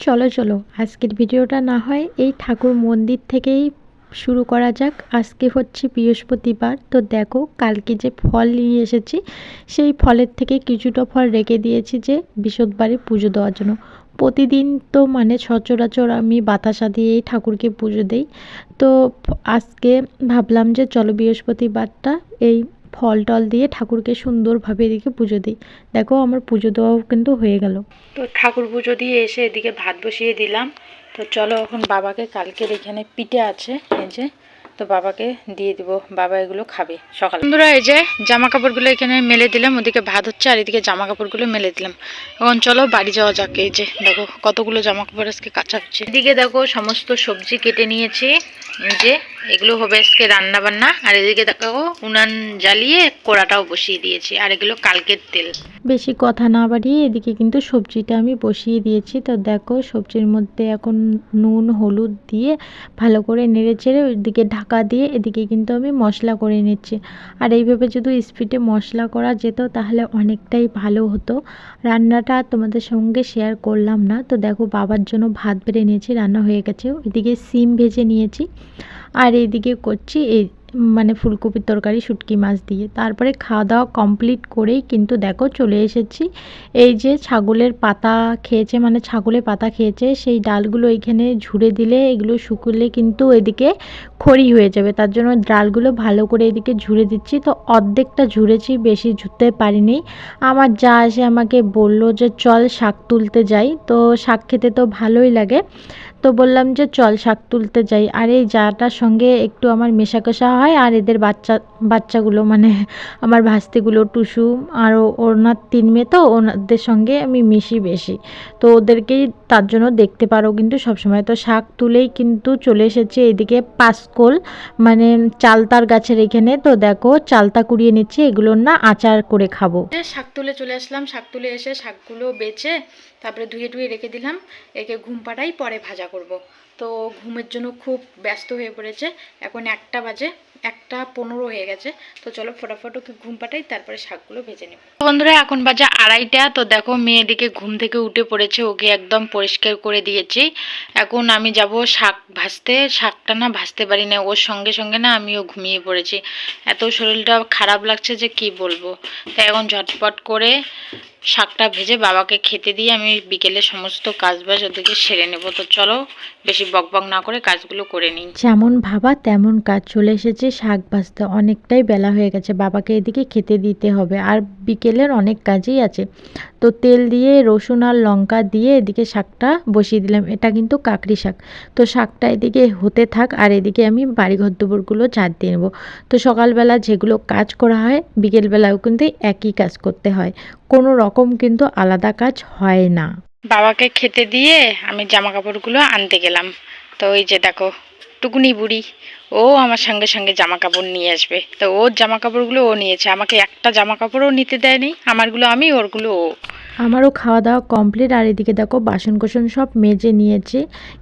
চলো চলো। আজকের ভিডিওটা না হয় এই ঠাকুর মন্দির থেকেই শুরু করা যাক। আজকে হচ্ছে বৃহস্পতিবার। তো দেখো, কালকে যে ফল নিয়ে এসেছি, সেই ফলের থেকে কিছুটা ফল রেখে দিয়েছি যে বিশদবারে পুজো দেওয়ার জন্য। প্রতিদিন তো মানে সচরাচর আমি বাতাসা দিয়েই ঠাকুরকে পুজো দেই। তো আজকে ভাবলাম যে চলো বৃহস্পতিবারটা এই ফল টল দিয়ে ঠাকুরকে সুন্দরভাবে এদিকে পুজো দিই। দেখো আমার পুজো দেওয়াও কিন্তু হয়ে গেল। তো ঠাকুর পুজো দিয়ে এসে এদিকে ভাত বসিয়ে দিলাম। তো চলো এখন বাবাকে কালকের এখানে পিঠে আছে, এই যে তো বাবাকে দিয়ে দিব। বাবা এগুলো খাবে সকাল। বন্ধুরা, এই যে জামা কাপড়গুলো এখানে মেলে দিলাম। ওদিকে ভাত হচ্ছে আর এদিকে জামা কাপড়গুলো মেলে দিলাম। এখন চলো বাড়ি যাওয়া যাক। এই যে দেখো কতগুলো জামা কাপড় আজকে কাঁচা হচ্ছে। এদিকে দেখো সমস্ত সবজি কেটে নিয়েছি। এই যে এগুলো হবে আজকে রান্না বান্না আর এদিকে দেখো উনান জ্বালিয়ে কোড়াটাও বসিয়ে দিয়েছি। আর এগুলো কালকের তেল। বেশি কথা না বাড়িয়ে এদিকে কিন্তু সবজিটা আমি বসিয়ে দিয়েছি। তো দেখো, সবজির মধ্যে এখন নুন, হলুদ দিয়ে ভালো করে নেড়ে চেড়ে ওইদিকে ঢাকা দিয়ে এদিকে কিন্তু আমি মশলা করে নিচ্ছি। আর এইভাবে যদি স্পিডে মশলা করা যেত তাহলে অনেকটাই ভালো হতো। রান্নাটা তোমাদের সঙ্গে শেয়ার করলাম না। তো দেখো, বাবার জন্য ভাত বেড়ে নিয়েছি, রান্না হয়ে গেছে। ওইদিকে সিম ভেজে নিয়েছি। আর এইদিকে করছি এই মানে ফুলকপির তরকারি, শুটকি মাছ দিয়ে। তারপরে খাওয়া দাওয়া কমপ্লিট করেই কিন্তু দেখো চলে এসেছি। এই যে ছাগলের পাতা খেয়েছে মানে ছাগলের পাতা খেয়েছে, সেই ডালগুলো এইখানে ঝুড়ে দিলে এগুলো শুকলে কিন্তু এদিকে খড়ি হয়ে যাবে। তার জন্য ডালগুলো ভালো করে এদিকে ঝুড়ে দিচ্ছি। তো অর্ধেকটা ঝুড়েছি, বেশি ঝুড়তে পারিনি। আমার যা আসে আমাকে বলল যে, চল শাক তুলতে যাই। তো শাক খেতে তো ভালোই লাগে। তো বললাম যে, চল শাক তুলতে যাই। আর এই যাটার সঙ্গে একটু আমার মেশাকষা হয় আর এদের বাচ্চা, বাচ্চাগুলো মানে আমার ভাস্তিগুলো টুসু আর ওনার তিন মেয়ে, তো ওনাদের সঙ্গে আমি মিশি বেশি। তো ওদেরকেই তার জন্য দেখতে পারো কিন্তু সবসময়। তো শাক তুলেই কিন্তু চলে এসেছে এদিকে পাঁচকোল মানে চালতার গাছের এখানে। তো দেখো চালতা কুড়িয়ে নিচ্ছে, এগুলোর না আচার করে খাব। শাক তুলে চলে আসলাম, শাক তুলে এসে শাকগুলো বেছে তারপরে ধুয়ে ধুয়ে রেখে দিলাম। একে ঘুম পাড়াই পরে ভাজা করব। তো ঘুমের জন্য খুব ব্যস্ত হয়ে পড়েছে। এখন একটা বাজে, একটা পনেরো হয়ে গেছে। তো চলো ফটাফট ওকে ঘুম পাঠাই, তারপরে শাকগুলো ভেজে নেব। বন্ধুরা, এখন বাজে আড়াইটা। তো দেখো মেয়েদিকে ঘুম থেকে উঠে পড়েছে, ওকে একদম পরিষ্কার করে দিয়েছি। এখন আমি যাব শাক ভাজতে। শাকটা না ভাজতে পারি না ওর সঙ্গে সঙ্গে না আমিও ঘুমিয়ে পড়েছি। এত শরীরটা খারাপ লাগছে যে কি বলব। তাই এখন ঝটপট করে শাকটা ভেজে বাবাকে খেতে দিয়ে আমি বিকেলে সমস্ত কাজবাজ ওদিকে সেরে নেব। তো চলো, বেশি বকবক না করে কাজগুলো করে নিই যেমন ভাবা, তেমন কাজ। চলে এসেছে শাক ভাজতে। অনেকটাই বেলা হয়ে গেছে। বাবাকে এদিকে খেতে দিতে হবে। আর বিকেলের অনেক কাজই আছে। তো তেল দিয়ে রসুন আর লঙ্কা দিয়ে এদিকে শাকটা বসিয়ে দিলাম। এটা কিন্তু কাকড়ি শাক। তো শাকটা এদিকে হতে থাক। আর এদিকে আমি বাড়িঘর দুপুরগুলো ঝাড় দিয়ে নেব। তো সকালবেলা যেগুলো কাজ করা হয়, বিকেলবেলাও কিন্তু একই কাজ করতে হয়। কোনো রকম কিন্তু আলাদা কাজ হয় না। বাবাকে খেতে দিয়ে আমি জামা কাপড়গুলো আনতে গেলাম। তো ওই যে দেখো, টুকুনি বুড়ি, ও আমার সঙ্গে সঙ্গে জামা কাপড় নিয়ে আসবে। তো ওর জামা কাপড়গুলো ও নিয়েছে, আমাকে একটা জামা কাপড়ও নিতে দেয়নি, আমারগুলো আমি, ওরগুলো ও। আমারও খাওয়া দাওয়া কমপ্লিট আর এদিকে দেখো বাসন কোসন সব মেজে নিয়েছে।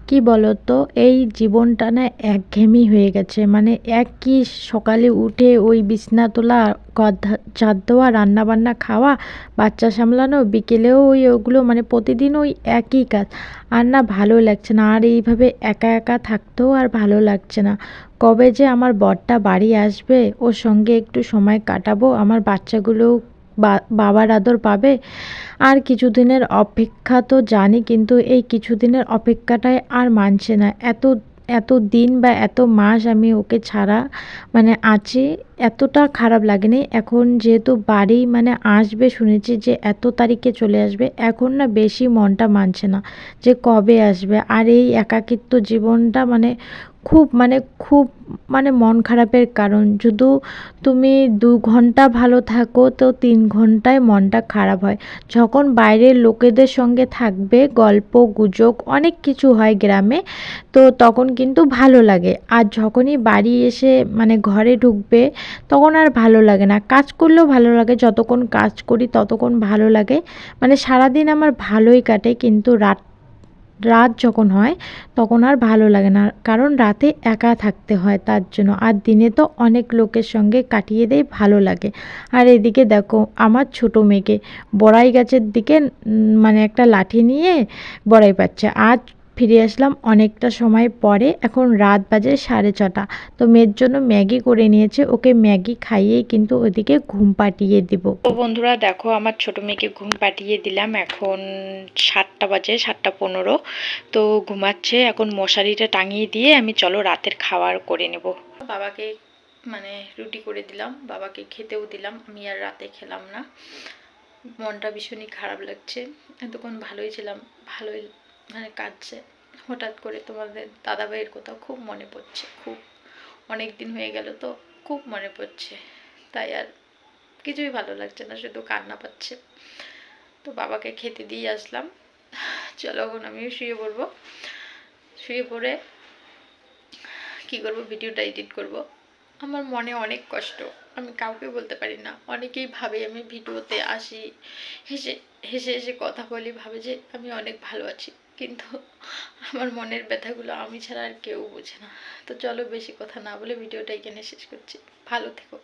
কি বলো তো এই জীবনটা না একঘেয়েমি হয়ে গেছে। মানে একই সকালে উঠে ওই বিছনা তোলা চাঁদ দেওয়া, রান্নাবান্না, খাওয়া, বাচ্চা সামলানো, বিকেলেও ওই ওগুলো মানে প্রতিদিন ওই একই কাজ। আর না ভালো লাগছে না, আর এইভাবে একা একা থাকতেও আর ভালো লাগছে না। কবে যে আমার বরটা বাড়ি আসবে, ওর সঙ্গে একটু সময় কাটাবো, আমার বাচ্চাগুলোও বাবার আদর পাবে। আর কিছুদিনের অপেক্ষা তো জানি, কিন্তু এই কিছুদিনের অপেক্ষাটাই আর মানছে না। এত এত দিন বা এত মাস আমি ওকে ছাড়া মানে আছি, এতটা খারাপ লাগেনি। এখন যেহেতু বাড়ি মানে আসবে, শুনেছি যে এত তারিখে চলে আসবে, এখন না বেশি মনটা মানছে না যে কবে আসবে। আর এই একাকিত্ব জীবনটা মানে খুব মানে খুব মানে মন খারাপের কারণ। শুধু তুমি দু ঘণ্টা ভালো থাকো, তো তিন ঘন্টায় মনটা খারাপ হয়। যখন বাইরের লোকেদের সঙ্গে থাকবে, গল্প, গুজব, অনেক কিছু হয় গ্রামে, তো তখন কিন্তু ভালো লাগে। আর যখনই বাড়ি এসে মানে ঘরে ঢুকবে, তখন আর ভালো লাগে না। কাজ করলেও ভালো লাগে, যতক্ষণ কাজ করি ততক্ষণ ভালো লাগে। মানে সারাদিন আমার ভালোই কাটে, কিন্তু রাত রাত যখন হয়, তখন আর ভালো লাগে না। কারণ রাতে একা থাকতে হয় তার জন্য। আর দিনে তো অনেক লোকের সঙ্গে কাটিয়ে দেয়, ভালো লাগে। আর এদিকে দেখো, আমার ছোট মেয়েকে বড়াই গাছের দিকে মানে একটা লাঠি নিয়ে বড়াই পাচ্ছে। আজ ফিরে আসলাম অনেকটা সময় পরে। এখন রাত বাজে সাড়ে ছটা। তো মেয়ের জন্য ম্যাগি করে নিয়েছে। ওকে ম্যাগি খাইয়েই কিন্তু ওদিকে ঘুম পাঠিয়ে দিব। তো বন্ধুরা, দেখো আমার ছোট মেয়েকে ঘুম পাঠিয়ে দিলাম। এখন সাতটা বাজে, সাতটা পনেরো। তো ঘুমাচ্ছে। এখন মশারিটা টাঙিয়ে দিয়ে আমি চলো রাতের খাবার করে নেব। বাবাকে মানে রুটি করে দিলাম। বাবাকে খেতেও দিলাম। আমি আর রাতে খেলাম না। মনটা ভীষণই খারাপ লাগছে। এতক্ষণ ভালোই ছিলাম। ভালোই মানে কাটছে হঠাৎ করে তোমাদের দাদাভাইয়ের কথা খুব মনে পড়ছে। খুব অনেক দিন হয়ে গেল তো, খুব মনে পড়ছে। তাই আর কিছুই ভালো লাগছে না, শুধু কান্না পাচ্ছে। তো বাবাকে খেতে দিয়ে আসলাম। চলো এখন আমিও শুয়ে পড়ব। শুয়ে পড়ে কী করব, ভিডিওটা এডিট করব। আমার মনে অনেক কষ্ট। আমি কাউকে বলতে পারি না। অনেকেই ভাবে আমি ভিডিওতে আসি, হেসে হেসে হেসে কথা বলি, ভাবে যে আমি অনেক ভালো আছি। কিন্তু আমার মনের ব্যথাগুলো আমি ছাড়া আর কেউ বোঝে না। তো চলো বেশি কথা না বলে ভিডিওটা এখানে শেষ করছি। ভালো থেকো।